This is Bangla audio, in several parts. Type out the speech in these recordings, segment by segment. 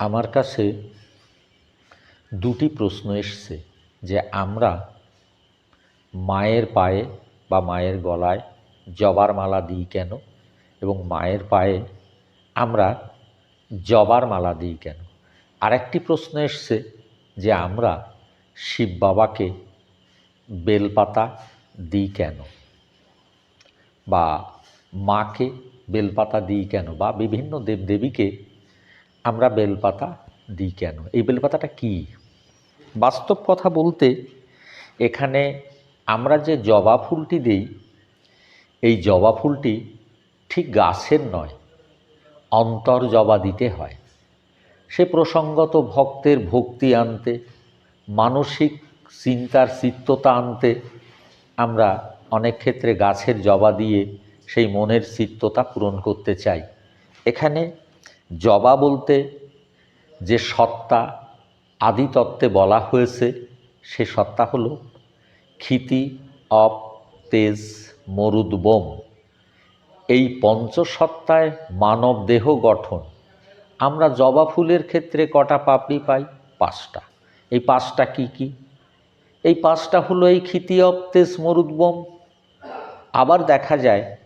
আমার কাছে দুটি প্রশ্ন এসছে যে আমরা মায়ের পায়ে বা মায়ের গলায় জবার মালা দিই কেন? এবং মায়ের পায়ে আমরা জবার মালা দিই কেন? আরেকটি প্রশ্ন এসছে যে আমরা শিব বাবাকে বেলপাতা দিই কেন? বা মাকে বেলপাতা দিই কেন? বা বিভিন্ন দেবদেবীকে আমরা বেলপাতা দিই কেন? এই বেলপাতাটা কি? বাস্তব কথা বলতে, এখানে আমরা যে জবা ফুলটি দিই, এই জবা ফুলটি ঠিক গাছের নয়, অন্তর জবা দিতে হয়। সে প্রসঙ্গত ভক্তের ভক্তি আনতে, মানসিক চিন্তার চিত্ততা আনতে আমরা অনেক ক্ষেত্রে গাছের জবা দিয়ে সেই মনের চিত্ততা পূরণ করতে চাই। এখানে জবা বলতে যে সত্তা আদিতত্ত্বে বলা হয়েছে, সে সত্তা হল ক্ষিতি, অপ, তেজ, মরুদ, বোম। এই পঞ্চসত্তায় মানব দেহ গঠন। আমরা জবা ফুলের ক্ষেত্রে কটা পাপড়ি পাই? পাঁচটা। এই পাঁচটা কি কি? এই পাঁচটা হলো এই ক্ষিতি, অপ, তেজ, মরুদ, বোম। আবার দেখা যায়,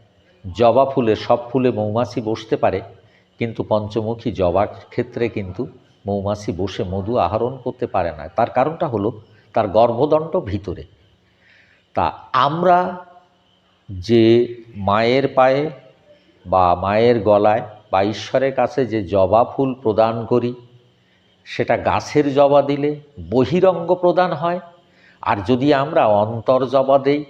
জবা ফুলে, সব ফুলে মৌমাছি বসতে পারে। কিন্তু পঞ্চমুখী জবার ক্ষেত্রে কিন্তু মৌমাছি বসে মধু আহরণ করতে পারে না। তার কারণটা হলো তার গর্ভদণ্ড ভিতরে। তা আমরা যে মায়ের পায়ে বা মায়ের গলায় বা ঈশ্বরের কাছে যে জবা ফুল প্রদান করি, সেটা গাছের জবা দিলে বহিরঙ্গ প্রদান হয়। আর যদি আমরা অন্তর জবা দেই,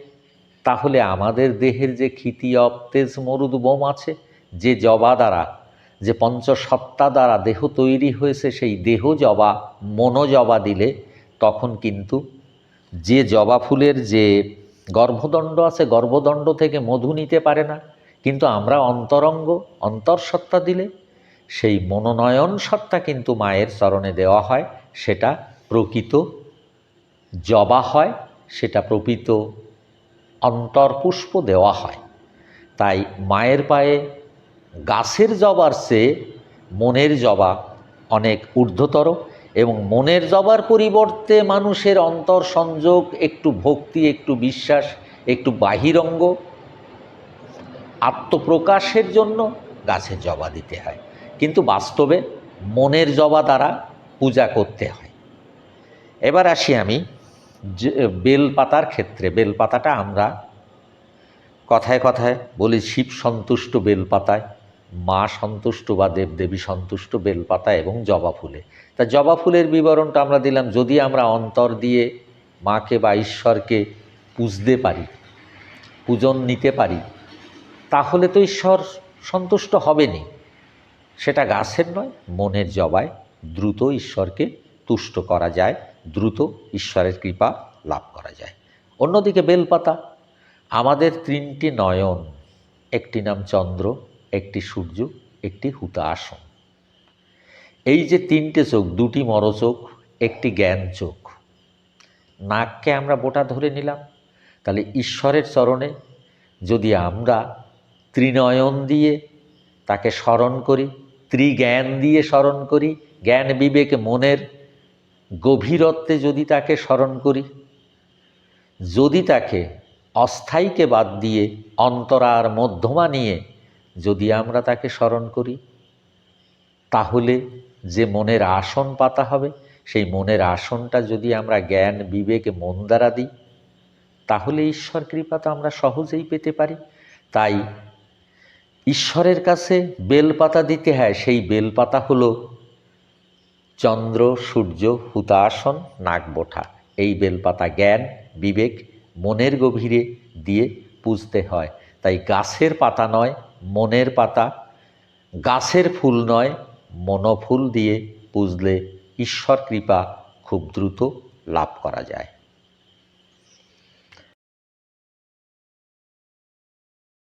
তাহলে আমাদের দেহের যে ক্ষিতি অপ্তেজ মরুদ বোম আছে, যে জবা দ্বারা যে পঞ্চসত্তা দ্বারা দেহ তৈরি হয়েছে, সেই দেহ জবা মনোজবা দিলে তখন কিন্তু যে জবা ফুলের যে গর্ভদণ্ড আছে, গর্ভদণ্ড থেকে মধু নিতে পারে না। কিন্তু আমরা অন্তরঙ্গ অন্তঃসত্ত্বা দিলে সেই মনোনয়ন সত্তা কিন্তু মায়ের চরণে দেওয়া হয়, সেটা প্রকৃত জবা হয়, সেটা প্রকৃত অন্তর্পুষ্প দেওয়া হয়। তাই মায়ের পায়ে গাছের জবার চেয়ে মনের জবা অনেক ঊর্ধ্বতর এবং মনের জবার পরিবর্তে মানুষের অন্তর সংযোগ, একটু ভক্তি, একটু বিশ্বাস, একটু বাহিরঙ্গ আত্মপ্রকাশের জন্য গাছের জবা দিতে হয়। কিন্তু বাস্তবে মনের জবা দ্বারা পূজা করতে হয়। এবার আসি আমি বেলপাতার ক্ষেত্রে। বেলপাতাটা আমরা কথায় কথায় বলি শিব সন্তুষ্ট বেলপাতায়। মা সন্তুষ্ট বা দেবদেবী সন্তুষ্ট, বেলপাতা এবং জবা ফুলে। তা জবা ফুলের বিবরণটা আমরা দিলাম, যদি আমরা অন্তর দিয়ে মাকে বা ঈশ্বরকে পুজতে পারি, পূজন নিতে পারি, তাহলে তো ঈশ্বর সন্তুষ্ট হবেনি সেটা গাছের নয়, মনের জবায় দ্রুত ঈশ্বরকে তুষ্ট করা যায়, দ্রুত ঈশ্বরের কৃপা লাভ করা যায়। অন্যদিকে বেলপাতা, আমাদের তিনটি নয়ন, একটি নাম চন্দ্র একটি সূর্য, একটি হুতা আসন। এই যে তিনটে চোখ, দুটি মরচোখ একটি জ্ঞান চোখ, নাককে আমরা বোটা ধরে নিলাম। তাহলে ঈশ্বরের চরণে যদি আমরা ত্রিনয়ন দিয়ে তাকে স্মরণ করি, ত্রিজ্ঞান দিয়ে স্মরণ করি, জ্ঞান বিবেক মনের গভীরত্বে যদি তাকে স্মরণ করি, যদি তাকে অস্থায়ীকে বাদ দিয়ে অন্তরার মধ্যমা নিয়ে যদি আমরা তাকে স্মরণ করি, তাহলে যে মনের আসন পাতা হবে, সেই মনের আসনটা যদি আমরা জ্ঞান, বিবেক, মন দ্বারা দিই, তাহলে ঈশ্বর কৃপা তো আমরা সহজেই পেতে পারি। তাই ঈশ্বরের কাছে বেলপাতা দিতে হয়, সেই বেলপাতা হলো চন্দ্র, সূর্য, হুতাসন, নাগবোঠা। এই বেলপাতা জ্ঞান, বিবেক, মনের গভীরে দিয়ে পুজতে হয়। তাই গাছের পাতা নয় মনের পাতা, গাছের ফুল নয়, মনফুল দিয়ে পুজলে ঈশ্বর কৃপা খুব দ্রুত লাভ করা যায়।